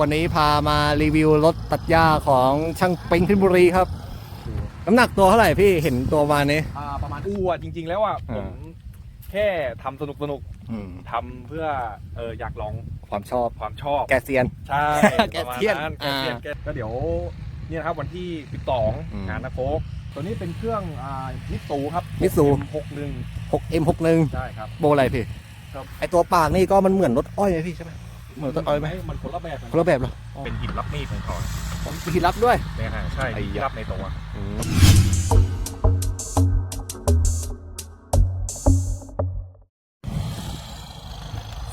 วันนี้พามารีวิวรถตัดหญ้าของช่างเป็งเพชรบุรีครับ น้ำหนักตัวเท่าไหร่พี่เห็นตัวมานี้ อ่าประมาณอู้อะจริง ๆ แล้วอะอ่าผมแค่ทำสนุกสนุกอืมๆทำเพื่อเอออยากลองความชอบ ความชอบ แกเซียน ใช่แกประมาณเทียนนั้นแกอ่าเทียนแกก็เดี๋ยวเนี่ยนะครับวันที่ อืม12 งานนะโคกตัวนี้เป็นเครื่องอ่ามิตซูครับมิตซู61 6M61 ใช่ครับ โบอะไรพี่ ครับ ไอตัวปากนี่ก็มันเหมือนรถอ้อยไหมพี่ใช่ไหม เหมือนรถอ้อยไหมมันคนละแบบคนละแบบเหรอเป็นหินรับมีดของเขามีหินรับด้วยเนี่ยฮะใช่ไอ้หินยะรับในตัว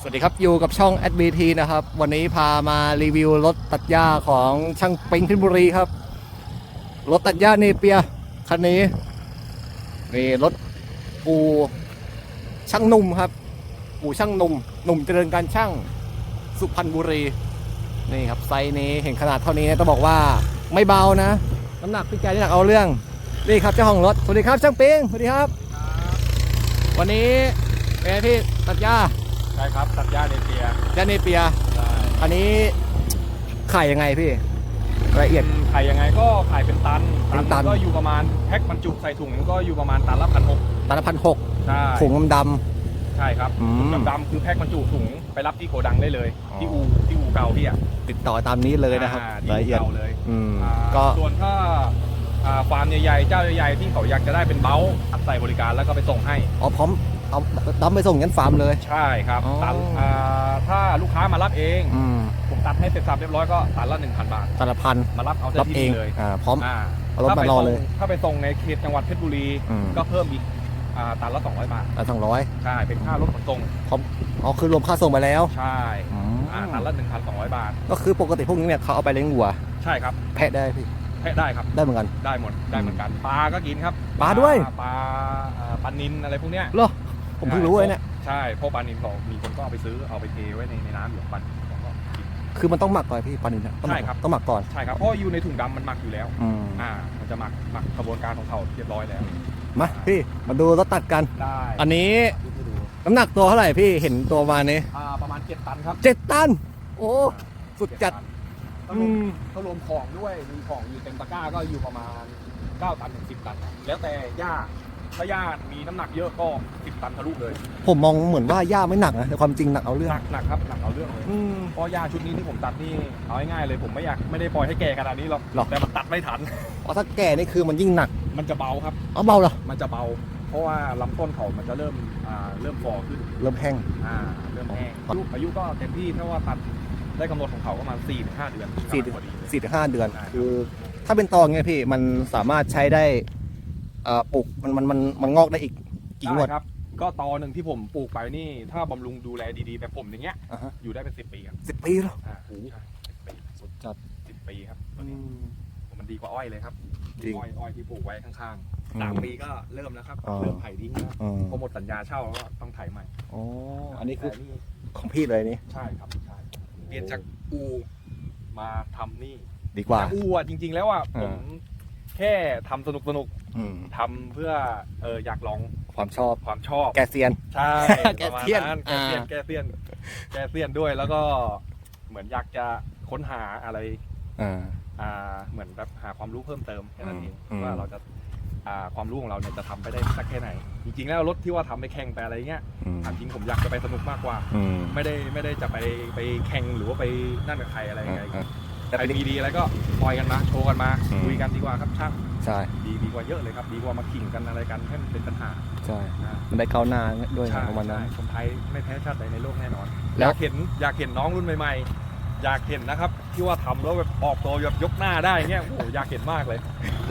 สวัสดีครับอยู่กับช่อง SBT นะครับ วันนี้พามารีวิวรถตัดหญ้าของช่างเป็งเพชรบุรีครับ รถตัดหญ้าเนเปียคันนี้นี่รถปูช่างหนุ่มครับปูช่างหนุ่ม หนุ่มเจริญการช่าง สุพรรณบุรี นี่ครับไซส์นี้เห็นขนาดเท่านี้นะต้องบอกว่าไม่เบานะ น้ำหนักพี่แกที่หนักเอาเรื่อง นี่ครับเจ้าของรถ สวัสดีครับช่างเป็งสวัสดีครับ วันนี้เป็นไงพี่ตัดหญ้าใช่ครับตัดหญ้าเนเปียยาเนเปียใช่อันนี้ขายยังไงพี่ละเอียดขายยังไงก็ขายเป็นตันเป็นตันก็อยู่ประมาณแพ็คบรรจุใส่ถุงก็อยู่ประมาณตันละพันหกตันละพันหกใช่ถุงดำใช่ครับอืมถุงดำๆคือแพ็คบรรจุถุง ไปรับที่โกดังได้เลยอ๋อ ที่อูที่อูเก่าพี่อะๆติดต่อตามนี้เลยนะครับอ่าที่ละอูเอียดเก่าเลยอืมอ่าก็ ส่วนถ้าอ่าฟาร์มใหญ่ๆเจ้าใหญ่ๆที่เขาอยากจะได้เป็นเบ้าอัดใส่บริการแล้วก็ไปส่งให้ อ๋อพร้อมเอาดำไปส่งยันฟาร์มเลย ใช่ครับอ๋อ ตันอ่าถ้าลูกค้ามารับเอง อืมผมตัดให้เสร็จสับเรียบร้อยก็ตันละ1,000 บาทตันละพันมารับเอารับที่เองนี่เลยอ่าพร้อม อ่าเอารถถ้มาไปรอส่งเลยถ้าไปส่งในเขตจังหวัดเพชรบุรี อืม ก็เพิ่มอีก อ่าตันละ200 บาทตันสองร้อยใช่ เป็นค่ารถขนส่งอ๋อคือรวมค่าส่งไปแล้วใช่อืมอ่าตันละ1,200 บาท ก็คือปกติพวกนี้เนี่ยเขาเอาไปเลี้ยงวัว ใช่ครับแพะได้พี่แพะได้ครับ ได้เหมือนกัน ได้หมด ได้เหมือนกัน ปลาก็กินครับปลาด้วย ปลาอ่าปลานินอะไรพวกเนี้ย เหรอผมเพิ่งรู้เลยเนี่ยใช่เพราะปลานินเขามีคนก็เอาไปซื้อ เอาไปเทไว้ในในน้ำอยู่ปลานินเขาก็กิน คือมันต้องหมักก่อนพี่ปลานินเนี่ยต้องหมักใช่ครับ ต้องหมักก่อนใช่ครับ เพราะอยู่ในถุงดำมันหมักอยู่แล้ว อืม อ่า มันจะหมักหมักกระบวนการของเขาเรียบร้อยแล้ว มาพี่มาดูรถตัดกัน ได้อันนี้ให้ดูน้ำหนักตัวเท่าไหร่พี่เห็นตัวมานี้อ่าประมาณเจ็ดตันครับเจ็ดตัน โอ้สุดจัดถ้ารวมถ้ารวมของด้วยมีของอยู่เต็มตะกร้าก็อยู่ประมาณ9ตันถึง10ตัน แล้วแต่หญ้า ถ้าหญ้ามีน้ำหนักเยอะก็10ตันทะลุเลยผมมองเหมือนว่าย่าไม่หนักนะแต่ความจริงหนักเอาเรื่องหนักหนักครับหนักเอาเรื่องเลยอืม เพราะหญ้าชุดนี้ที่ผมตัดนี่เอาง่ายๆเลยผมไม่อยากไม่ได้ปล่อยให้แก่ขนาดนี้หรอกหรอ แต่มันตัดไม่ทันเพราะถ้าแก่นี่คือมันยิ่งหนักมันจะเบาครับ เอาเบาเหรอมันจะเบา เพราะว่าลำต้นเขามันจะเริ่มอ่าเริ่มฟอขึ้นเริ่มแห้ง อ่าเริ่มแห้งอ๋ออายุอายุก็เต็มที่ถ้าว่าตัดได้กำหนดของเขาประมาณ4-5ถึงเดือนสี่พอดีเลย สี่ถึงห้าเดือนใช่ครับคือ ถ้าเป็นตอไงพี่มันสามารถใช้ได้เอ่อ ปลูกมันมันมันมันงอกได้อีกกี่งวด ได้ครับ ก็ตอหนึ่งที่ผมปลูกไปนี่ ถ้าบำรุงดูแลดีๆ แบบผมอย่างเงี้ย อ่าฮะ อยู่ได้เป็นสิบปีครับสิบปีแล้ว อ่าใช่สิบปีสุดจัด สิบปีครับตัวนี้มันดีกว่าอ้อยเลยครับจริงอ้อยอ้อยที่ปลูกไว้ข้างอืมๆสามปีก็เริ่มแล้วครับ อ๋อ เริ่มไถทิ้งแล้วอืมพอหมดสัญญาเช่าแล้วก็ต้องไถใหม่อ๋ออันนี้คือแต่นี่ของพี่เลยนี่ ใช่ครับใช่เปลี่ยนจากอูมาทำนี่ดีกว่าแต่อูอะจริง ๆ แล้วอะอ่าผม แค่ทำสนุกสนุกอืมๆทำเพื่อเอออยากลองความชอบ ความชอบ แกเซียน ใช่แกเซียนประมาณแกเซียนอ่าแกเซียน แกเซียนด้วยแล้วก็เหมือนอยากจะค้นหาอะไร อ่า อ่าเหมือนแบบหาความรู้เพิ่มเติมแค่นั้นเองอืม ว่าเราจะอ่าความรู้ของเราเนี่ยจะทำไปได้สักแค่ไหน จริงๆแล้วรถที่ว่าทำไปแข่งไปอะไรเงี้ยอืมถามจริงผมอยากจะไปสนุกมากกว่า อืมไม่ได้ไม่ได้จะไปไปแข่งหรือว่าไปนั่นกับใครอะไรยังไงอ่า แต่ใครเป็น มีดีอะไรก็ปล่อยกันมาโชว์กันมาอืม คุยกันดีกว่าครับช่างใช่ดีดีกว่าเยอะเลยครับ ดีกว่ามาขิงกันอะไรกันให้มันเป็นปัญหาใช่อ่ามันได้ก้าวหน้าด้วยใช่นะประมาณนั้น ใช่คนไทยไม่แพ้ชาติใดในโลกแน่นอนแล้อยวากเห็นอยากเห็นน้องรุ่นใหม่ๆ อยากเห็นนะครับที่ว่าทำแล้วแบบออกตัวแบบยกหน้าได้เงี้ยโอ้โหอยากเห็นมากเลย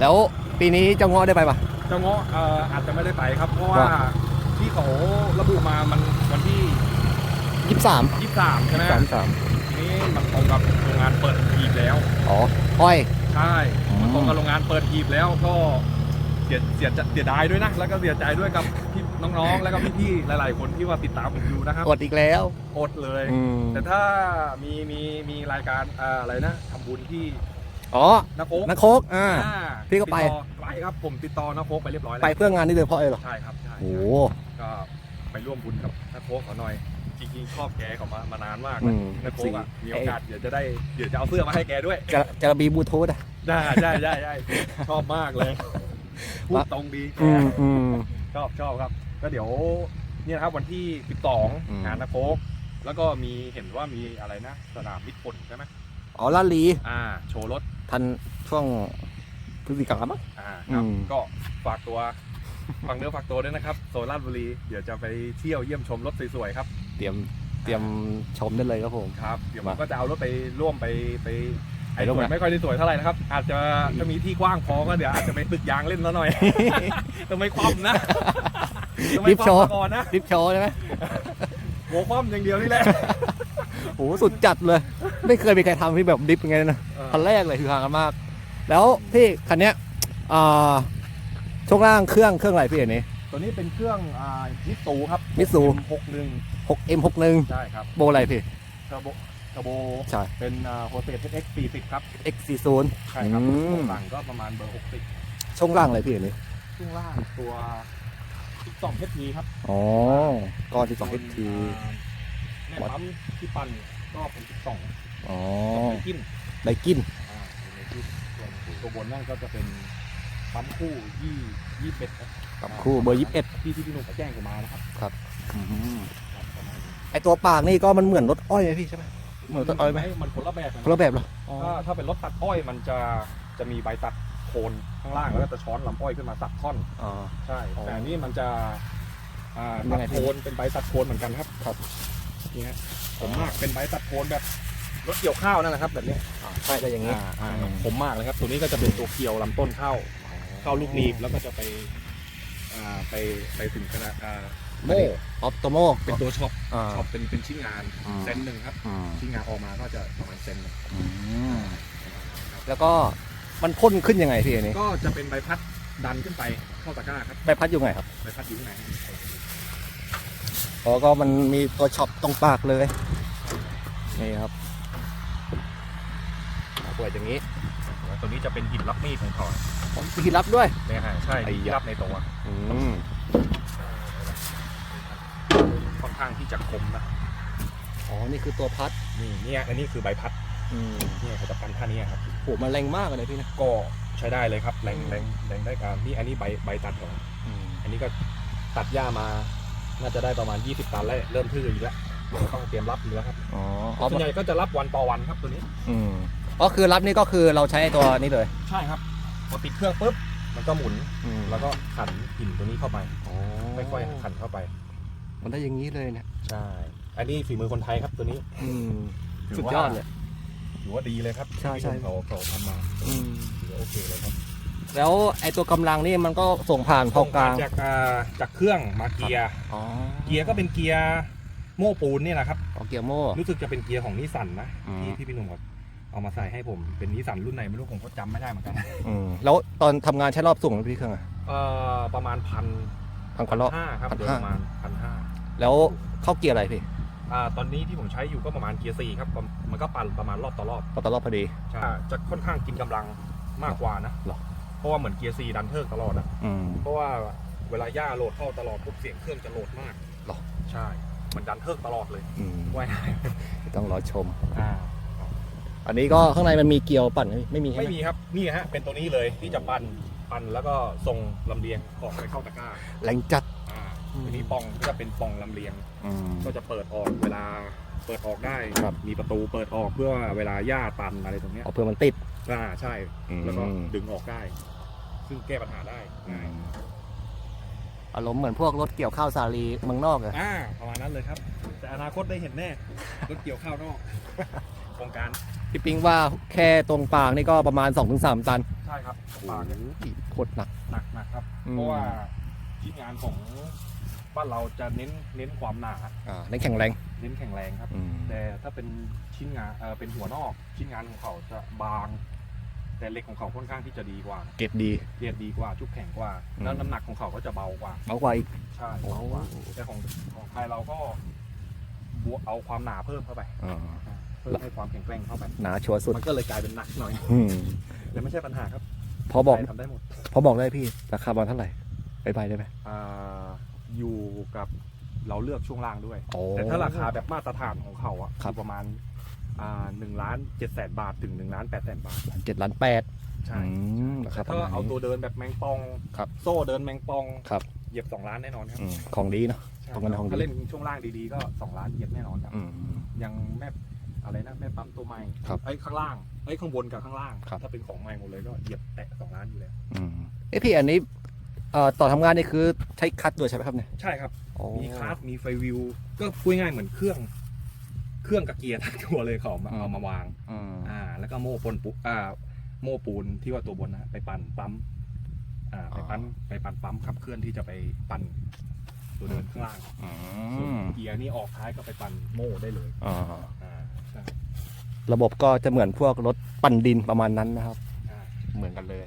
แล้วปีนี้เจ้าง้อได้ไปปะ เจ้าเงาะเอ่ออาจจะไม่ได้ไปครับ เพราะว่าว่า ที่เขาระบุมามันวันที่ ยี่สิบสาม 23 ใช่ไหมสา มสามทีนี้มันตรงกับโรงงานเปิดหีบแล้ว อ๋ออ้อย ใช่อืมมันตรงกับโรงงานเปิดหีบแล้วก็เสียเสียใจเสียดายด้วยนะ แล้วก็เสียใจด้วยกับพี่น้องๆ แล้วก็พี่ๆ หลายๆ คนที่ว่าติดตามผมอยู่นะครับอดอีกแล้วอดเลย อืมแต่ถ้ามีมีมีรายการอ่าอะไรนะทำบุญที่อ๋อนักโอ๊กนักโคกอ่า อ่าพี่ก็ไป ติดต่อไปครับผมติดต่อนักโอ๊กไปเรียบร้อยแล้วไปเพื่องานนี้เลยเพราะอะไรเหรอใช่ครับใช่โอ้ก็ไปร่วมบุญกับนักโอ๊กเขาหน่อย จริงๆชอบแกเขามามานานมากอืนะมในโค้กอะมีโอกาสเดี๋ยวจะได้เดี๋ยวจะเอาเสื้อมาให้แกด้วย จะจะบีบลูทูธอะ ได้ได้ได้ได้ชอบมากเลยพูดตรงดีแกอืมอืม ชอบชอบครับ ก็เดี๋ยวเนี่ยนะครับวันที่ อืม 12งานนะโค้กแล้วก็มีเห็นว่ามีอะไรนะสนามมิตรผลใช่ไหมอ๋อลาดลีอ่า โชว์รถ ทันช่วงพฤศจิกามั้ง อ่าครับอืม ก็ฝากตัว ฝากเนื้อฝากตัวด้วยนะครับโซนราชบุรี เดี๋ยวจะไปเที่ยวเยี่ยมชมรถสวยๆครับ เตรียมเตรียมชมได้เลยครับผม ครับ เดี๋ยวผมมาก็จะเอารถไปร่วมไปไปไปไอ้ร่วมสวยนะไม่ค่อยได้สวยเท่าไหร่นะครับ อาจจะถ้ามีที่กว้างพอก็เดี๋ยวอาจจะไปตึกยางเล่นแล้วหน่อยต้องไม่คว่ำนะต้องไม่รีบโชว์คว่ำมาก่อนนะรีบโชว์ใช่ไหมหัวคว่ำอย่างเดียวนี่แหละโหสุดจัดเลย ไม่เคยมีใครทำที่แบบดิฟอย่างเงี้ยนะคันแรกเลยคือห่างกันมาก แล้วพี่คันเนี้ยอ่า ช่วงล่างเครื่องเครื่องอะไรพี่อันนี้ ตัวนี้เป็นเครื่องอ่ามิสูครับ Mitsu หกหนึ่ง 6M61 ใช่ครับโบอะไรพี่ เทอร์โบเทอร์โบใช่ เป็นโฮเตส X 40ครับ X40 ใช่ครับอืมช่วงหลังก็ประมาณเบอร์60ช่วงล่างอะไรพี่อันนี้ช่วงล่างตัว12 HP ครับอ๋อก้อนที่2 HT แม่ปั๊มที่ปั่นก็เป็น12อ๋อไดกินไดกินอ่าเป็นไดกินส่วนตัวบนนั่นก็จะเป็น ปั๊มคู่ยี่ยี่เป็ดครับกับคู่เบอร์ที่ที่พี่หนุ่มเขาแจ้งผมมานะครับ21อืมครับประมาณนี้ไอตัวปากนี่ก็มันเหมือนรถอ้อยไหมพี่ใช่ไหมเหมือนรถอ้อยไหมมันคนละแบบนะคนละแบบเหรออ๋อถ้าถ้าเป็นรถตัดอ้อยมันจะจะมีใบตัดโคนข้างล่างแล้วก็จะช้อนลำอ้อยขึ้นมาตัดท่อน อ๋อ ใช่อ๋อแต่อันนี้มันจะอ่ายัตังดไงพี่โคนเป็นใบตัดโคนเหมือนกันครับครับ นี่ฮะผมมากเป็นใบตัดโคนแบบรถเกี่ยวข้าวนั่นแหละครับ แบบนี้ใช่ก็อย่างนี้ อ่าอ่าอืมผมมากเลยครับ ตัวนี้ก็จะเป็นตัวเกี่ยวลำต้นเข้า เข้าลูกหนีบแล้วก็จะไปอ่าไปไปถึงขนาดอ่าโม่ออฟโตโม เป็นตัวช็อปอ่าช็อปเป็นเป็นชิ้นงานอืมเซนหนึ่งครับอืมชิ้นงานออกมาก็จะประมาณเซนหนึ่งอืมแล้วก็มันพ่นขึ้นยังไงพี่อันนี้ก็จะเป็นใบพัดดันขึ้นไปเข้าตะกร้าครับใบพัดอยู่ไงครับใบพัดอยู่ข้างในอ๋อก็มันมีตัวช็อปตรงปากเลยนี่ครับเปิดอย่างนี้แล้วตัวนี้จะเป็นหินรับมีดของเขาผ มมีรับด้วยเนี่ยฮะใช่ไอ้หินยะรับในตัวอืมค่อนข้างที่จะคมนะอ๋อนี่คือตัวพัดนี่เนี่ยอันนี้คือใบพัดอืมเนี่ยเขาจะพันท่านี้ครับโหมันแรงมากเลยพี่นะก็ใช้ได้เลยครับแรงอืมแรงแรงได้การนี่อันนี้ใบใบตัดของอืมอันนี้ก็ตัดหญ้ามาน่าจะได้ประมาณ 20 ตันแล้วเริ่มทื่ออีกแล้วเดี๋ยวต้องเตรียมรับเนื้อครับอ๋ออ๋อส่วนใหญ่ก็จะรับวันต่อวันครับตัวนี้ อืมอ๋อคือรับนี่ก็คือเราใช้ไอ้ตัวนี้เลย ใช่ครับ พอติดเครื่องปุ๊บมันก็หมุน อืมแล้วก็ขันหินตัวนี้เข้าไปอ๋อค่อยๆขันเข้าไป มันได้อย่างนี้เลยเนี่ยใช่ อันนี้ฝีมือคนไทยครับตัวนี้อืมถืสุดว่ายอดเลย ถือว่าดีเลยครับใช่ใช่ที่เขาเขาทำมาอืมถือว่าโอเคเลยครับแล้วไอ้ตัวกำลังนี่มันก็ส่งผ่านพอกลางจากอ่าจากเครื่องมาเกียร์ อ๋อเกียร์ก็เป็นเกียร์โม่ปูนเนี่ยแหละครับ อ๋อเกียร์โม่ รู้สึกจะเป็นเกียร์ของนิสสันนะอืม ที่ที่พี่หนุ่ม เอามาใส่ให้ผมเป็นนิสสันรุ่นไหนไม่รู้ผมก็จำไม่ได้เหมือนกันอืมแล้วตอนทำงานใช้รอบสูงไหมพี่เครื่องอะเอ่อประมาณพันพันกว่ารอบ ห้าครับพันโดยห้าประมาณพันห้าแล้วเข้าเกียร์อะไรพี่อ่าตอนนี้ที่ผมใช้อยู่ก็ประมาณเกียร์สี่ครับประมันก็ปั่นประมาณรอบต่อรอบพอตอนรอบพอดี ใช่จะค่อนข้างกินกำลังมากกว่านะหรอ เพราะว่าเหมือนเกียร์สี่ดันเทิร์กตลอดอะอืม เพราะว่าเวลาย่าโหลดเข้าตลอดปุ๊บเสียงเครื่องจะโหลดมากหรอ ใช่ มันดันเทิร์กตลอดเลยอืมว่ายน้ต้องรอชมำอ่า อันนี้ก็ข้างในมันมีเกลียวปั่นไหมไม่มีใช่ไม่ไหมมีครับนี่ฮะเป็นตัวนี้เลยที่จะปั่นปั่นแล้วก็ส่งลำเลียงของไปเข้าตะกร้าแรงจัดอ่าอืมทีนี้ปองก็จะเป็นปองลำเลียง อืม ก็จะเปิดออกเวลาเปิดออกได้ครับ มีประตูเปิดออกเพื่อเวลาหญ้าตันอะไรตรงเนี้ยเอาเพื่อมันติด อ่าใช่ อืม แล้วก็ดึงออกได้ ซึ่งแก้ปัญหาได้ง่ายอารมณ์เหมือนพวกรถเกี่ยวข้าวสาลีเมืองนอกอะอ่าประมาณนั้นเลยครับ แต่อนาคตได้เห็นแน่รถเกี่ยวข้าวนอกโค รงการพี่ปิงว่าแค่ตรงปากนี่ก็ประมาณ 2-3 ตันใช่ครับปากโคตรหนัก หนักหนักครับ อืม เพราะว่าชิ้นงานของบ้านเราจะเน้นเน้นความหนา อ่าในแข็งแรงเน้นแข็งแรงครับ อืมแต่ถ้าเป็นชิ้นงานเออเป็นหัวนอก ชิ้นงานของเขาจะบาง แต่เหล็กของเขาค่อนข้างที่จะดีกว่าเกรดดี เรียดดีกว่าชุบแข็งกว่า อืม แล้วน้ำหนักของเขาก็จะเบากว่าเอากว่าอีก ใช่โอ้เบากว่า แต่ของของไทยเราก็บวกเอาความหนาเพิ่มเข้าไป อ่า เพิ่มให้ความแข็งแกร่งเข้าไปหนาชัวร์สุดมันก็เลยกลายเป็นหนักหน่อยอืมแต่ไม่ใช่ปัญหาครับพอบอก ใครทำได้หมดพอบอกได้พี่ราคาบอลเท่าไหร่ไปไปได้ไหมอ่าอยู่กับเราเลือกช่วงล่างด้วย โอ้ แต่ถ้าราคาแบบมาตรฐานของเขาอะครับ อยู่ประมาณอ่าหนึ่งล้านเจ็ดแสนบาทถึงหนึ่งล้านแปดแสนบาทเจ็ดล้านแปดใช่อืมราคาแต่ประถ้ามาณเอานี้ตัวเดินแบบแมงปอง ครับโซ่เดินแมงปอง ครับ เหยียบสองล้านแน่นอนครับอืมของดีเนาะ ใช่ตรงนั้นของดี ถ้าเล่นช่วงล่างดีๆก็สองล้านเหยียบแน่นอนครับ อืมยังแม่ อะไรนะแม่ปั๊มตัวใหม่ครับไอ้ยข้างล่างไอ้ยข้างบนกับข้างล่าง ครับ ถ้าเป็นของใหม่หมดเลยก็เหยียบแตะสองล้านอยู่แล้ว อืมเอ้พี่อันนี้เอ่อต่อทำงานนี่คือใช้คัดด้วยใช่ไหมครับเนี่ยใช่ครับ โอ้มีคาร์ดมีไฟวิว ก็พูดง่ายๆเหมือนเครื่อง เครื่องกับเกียร์ทั้งตัวเลยเขาเอามาเอามาวาง อืมอ่า แล้วก็โม่ปนปุอ่า โม่ปูนที่ว่าตัวบนนะไปปั่นปั๊ม อ่า ไปปั้นไปปั่นปั๊มขับเคลื่อนที่จะไปปั่นตัวเดินข้างล่างอืส่วนมเกียร์นี่ออกท้ายก็ไปปั่นโม่ได้เลย อ่าอ่าใช่ ระบบก็จะเหมือนพวกรถปั่นดินประมาณนั้นนะครับอ่าเหมือนกันเลย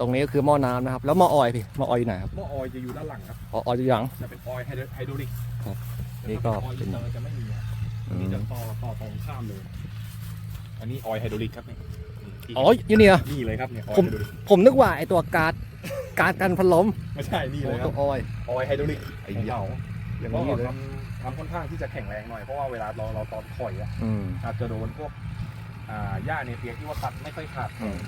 ตรงนี้ก็คือหม้อน้ำนะครับ แล้วหม้อออยล์พี่หม้อออยล์อยู่ไหนครับหม้อออยล์จะอยู่ด้านหลังครับอ๋อออยล์อยู่หลังจะเป็นออยล์ไฮโดรไฮโดรลิกครับแต่นี่ถ้าก็เป็นออยล์เป็อินนเตอร์จะไม่มีครับอันนี้จะต่อต่อตรงข้ามเลยอันนี้ออยล์ไฮโดรลิกครับเนี่ยนี่อ๋ออยู่เนี่ยนี่เลยครับเนี่ยออยผมล์ไฮโดรลิกผมนึกว่าไอตัวการ์ดการ์ดกันพัดลมไม่ใช่นี่เลยคตัรับวออยล์ออยล์ไฮโดรลิกไอ้ของเหี้ยเราอย่างก็นี้เลย ทำทำค่อนข้างที่จะแข็งแรงหน่อยเพราะว่าเวลาเราเราตอนถอยอะอืม อาจจะโดนพวกอ่าหญ้าในเปียกที่ว่าตัดไม่ค่อยขาดอืม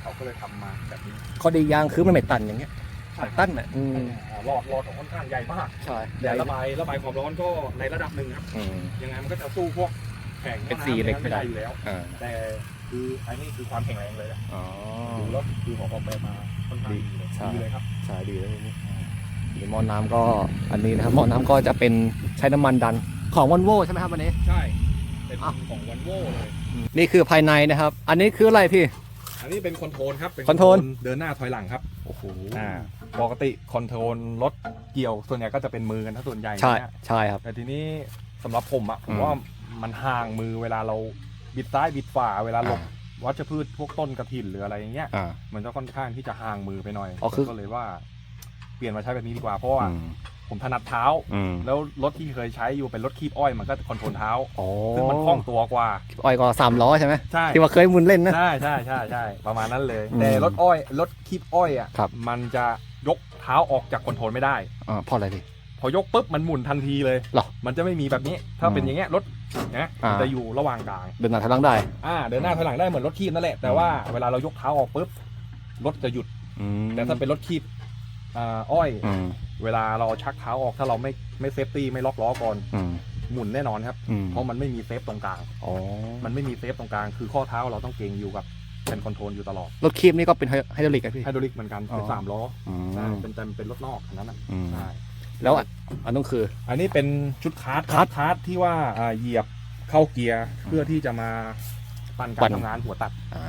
เขาก็เลยทำมาแบบนี้ข้อดีอย่างคือมันไม่ตันอย่างเงี้ยใช่ตันอะอืมอ่าหลอดหลอดของค่อนข้างใหญ่มากใช่แต่ระบายระบายความร้อนก็ในระดับหนึ่งครับอืม ยังไงมันก็จะสู้พวกแข็งเป็นสีเหล็กไม่ได้อยู่แล้ว อ่าแต่คืออันนี้คือความแข็งแรงเลยนะอ๋อ ดูแล้วคือของออกแบบมาค่อนข้างดีเลยใช่ ดีเลยครับ ใช่ดีเลยนี่นี่ หม้อน้ำก็อันนี้นะครับหม้อน้ำก็จะเป็นใช้น้ำมันดันของวันโวใช่ไหมครับวันนี้ ใช่ เป็นอะของวันโว่เลยนี่คือภายในนะครับ อันนี้คืออะไรพี่ อันนี้เป็นคอนโทรลครับเป็นคอนโทรลเดินหน้าถอยหลังครับโอ้โหอ่าปกติคอนโทรลรถเกี่ยวส่วนใหญ่ก็จะเป็นมือกันถ้าส่วนใหญ่ใช่นะใช่ครับแต่ทีนี้สำหรับผมอะผอืมมว่ามันห่างมือเวลาเราบิดซ้ายบิดขวาเวลาหลบวัชพืชพวกต้นกระถินหรืออะไรอย่างเงี้ยอ่ามันจะค่อนข้างที่จะห่างมือไปหน่อยอ๋อคือผมก็เลยว่า เปลี่ยนมาใช้แบบนี้ดีกว่าเพราะว่าอืมผมถนัดเท้า อืมแล้วรถที่เคยใช้อยู่เป็นรถคีบอ้อยมันก็คอนโทรลเท้าโอ้ซึ่งมันคล่องตัวกว่าออยก็สามล้อใช่ไหมใช่ ที่ว่าเคยหมุนเล่นนะ ใช่ใช่ใช่ใช่ประมาณนั้นเลย อืมแต่รถอ้อยรถคีบอ้อยอะครับ มันจะยกเท้าออกจากคอนโทรลไม่ได้อ่าเพราะอะไรพี่พอยกปุ๊บมันหมุนทันทีเลย หรอมันจะไม่มีแบบนี้ ถ้าเป็นอืมอย่างเงี้ยรถนะอ่ามั นจะอยู่ระหว่างกลางเดินหน้าถอยหลังได้อ่าเดินหน้าถอยหลังได้เหมือนรถคีบนั่นแหละแต่ว่าเวลาเรายกเท้าออกปุ๊บรถจะหยุดอืมแต่ถ้าเป็นรถคีบ อ่าอ้อย อืมเวลาเราชักเท้าออกถ้าเราไม่ไม่เซฟตี้ไม่ล็อกล้อก่อนอืมหมุนแน่นอนครับ อืมเพราะมันไม่มีเซฟตรงกลาง อ๋อมันไม่มีเซฟตรงกลาง คือข้อเท้าเราต้องเกรงอยู่กับเป็นคอนโทรลอยู่ตลอดรถคีบนี่ก็เป็นไฮดรอลิกอะพี่ ไฮดรอลิกเหมือนกันเป็นอ๋อ สามล้ออืใช่มเป็นเป็นเป็นรถนอกอันนั้นอะอืมใช่ แล้วอะอันนั้นคือ อันนี้เป็นชุดคาร์ดคาร์ทคาร์ดที่ว่าอ่าเหยียบเข้าเกียร์เพื่อที่จะมาปั่นปั่การน ทำงานหัวตัดอ่า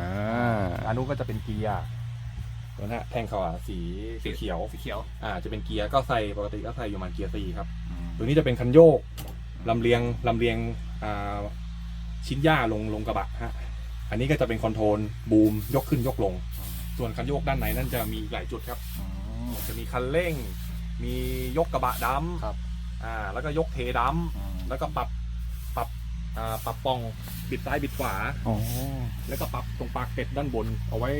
อันนู้นก็จะเป็นเกียร์ ตัวนี้แท่งเขาอะสีสีเขียว สีเขียว อ่า จะเป็นเกียร์ก็ใส่ปกติก็ใส่อยู่ประมันเกียร์สี่ครับ ตัวนี้จะเป็นคันโยกลำเลียงลำเลียงอ่าชิ้นหญ้าลงลงกระบะฮะ อันนี้ก็จะเป็นคอนโทรลบูมยกขึ้นยกลง ส่วนคันโยกด้านในนั่นจะมีหลายจุดครับ จะมีคันเร่ง มียกกระบะดำครับ อ่า แล้วก็ยกเทดำแล้วก็ปรับปรับอ่าปรับปล่องบิดซ้ายบิดขวา อ๋อ แล้วก็ปรับตรงปากเป็ดด้านบนเอาไว้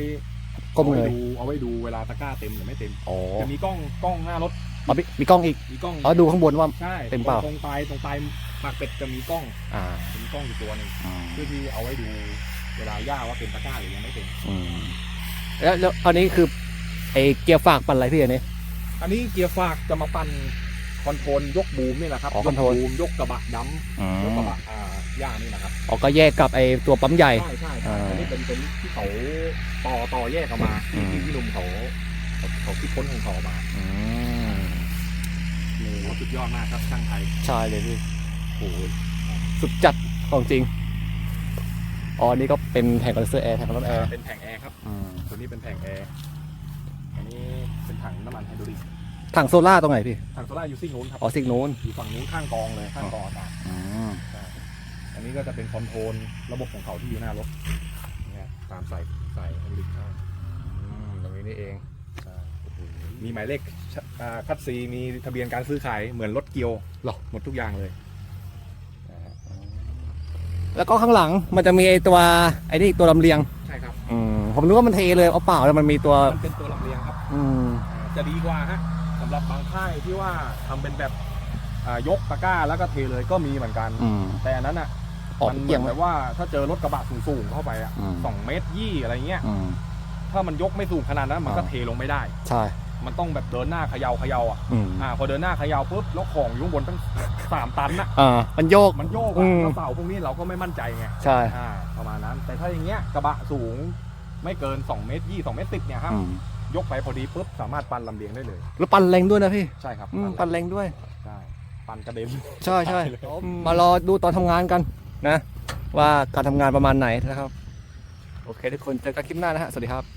ก้มเอาเลไว้ย ดูเอาไว้ดูเวลาตะกร้าเต็มหรือไม่เต็มอ๋อจะมีกล้องกล้องหน้ารถเอามีมีกล้องอีกมีกล้องอ๋อดูข้างบนว่า ใช่เต็มเปล่า ตรงปลายตรงปลายปากเป็ดจะมีกล้องอ่าจะมีกล้องอยู่ตัวหนึ่งเพื่อที่เอาไว้ดูเวลาย่าว่าเต็มตะกร้าหรือยังไม่เต็มอืมแล้วแล้วอันนี้คือไอเกียร์ฝากปั่นอะไรพี่อันนี้อันนี้เกียร์ฝากจะมาปั่น คอนโทรลยกบูมนี่แหละครับอ๋อยคกอนโทรล บูมยกกระบะดำยกกระบะอ่าย่านี่นะครับอ๋อก็แยกกับไอตัวปั๊มใหญ่ใช่ใช่อ่าอันนี้เป็นเป็นที่เขาต่อต่อแยกออกมาอืม ที่ที่หนุ่มเขาเขาเขาคิดค้นของเขาออกมาอืมโอ้โหสุดยอดมากครับช่างไทยใช่เลยพี่โหสุดจัดของจริงอ๋อนี่ก็เป็นแผงคอนเดนเซอร์แอร์แผงคอนเดนเซอร์แอร์เป็นแผงแอร์ครับอืมตัวนี้เป็นแผงแอร์ อันนี้เป็นถังน้ำมันไฮดรอลิก ถังโซล่าตรงไหนพี่ ถังโซล่าอยู่ซิ่งนู้นครับ อ๋อซิกนู้นอยู่ฝั่งนู้นข้างกองเลยข้างกองอากาศอืมใช่อันนี้ก็จะเป็นคอนโทรลระบบของเขาที่อยู่หน้ารถเนี่ยตามใส่ใส่ไฮดรอลิกเข้าอืมตรงนี้นี่เองใช่มีหมายเลขชอ่าคัดซีมีทะเบียนการซื้อขายเหมือนรถเกียวหรอหมดทุกอย่างเลยนะฮะแล้วก็ข้างหลังมันจะมีไอตัวไอ้นี่ตัวลำเลียง ใช่ครับ อืมผมนึกว่ามันเทเลยเอาเปล่าแล้วมันมีตัวมันเป็นตัวลำเลียงครับ อืม อ่าจะดีกว่าฮะสำหรับบางค่ายที่ว่าทำเป็นแบบอ่ายกตะกร้าแล้วก็เทเลยก็มีเหมือนกัน อืม แต่อันนั้นอะออกมันเหเกี่มืยองนไหมแบบว่าถ้าเจอรถกระบะสูงๆเข้าไปอะอืม สองเมตรยี่อะไรเงี้ย อืม ถ้ามันยกไม่สูงขนาดนั้นมันก็อ่า เทลงไม่ได้ ใช่ มันต้องแบบเดินหน้าเขย่าเขย่าอะอืมอ่าพอเดินหน้าเขย่าปุ๊บแล้วของอยู่ข้างบนตั้ง สามตันน่ะอ่า มันโยก มันโยกอือะม แล้วเสาพวกนี้เราก็ไม่มั่นใจไงใช่ อ่าประมาณนั้น แต่ถ้าอย่างเงี้ยกระบะสูงไม่เกิน2เมตรยี่สองเมตรสิบเนี่ยครับ อืม ยกไปพอดีปุ๊บสามารถปันลำเลียงได้เลย แล้วปั่นแรงด้วยนะพี่ใช่ครับอืมปัปั่นนแรงด้วย ใช่ปันกระเด็น ใช่ใช่ใช่เลยมารอดูตอนทำงานกันนะ ว่าการทำงานประมาณไหนนะครับ โอเคทุกคนเจอกันคลิปหน้านะฮะ สวัสดีครับ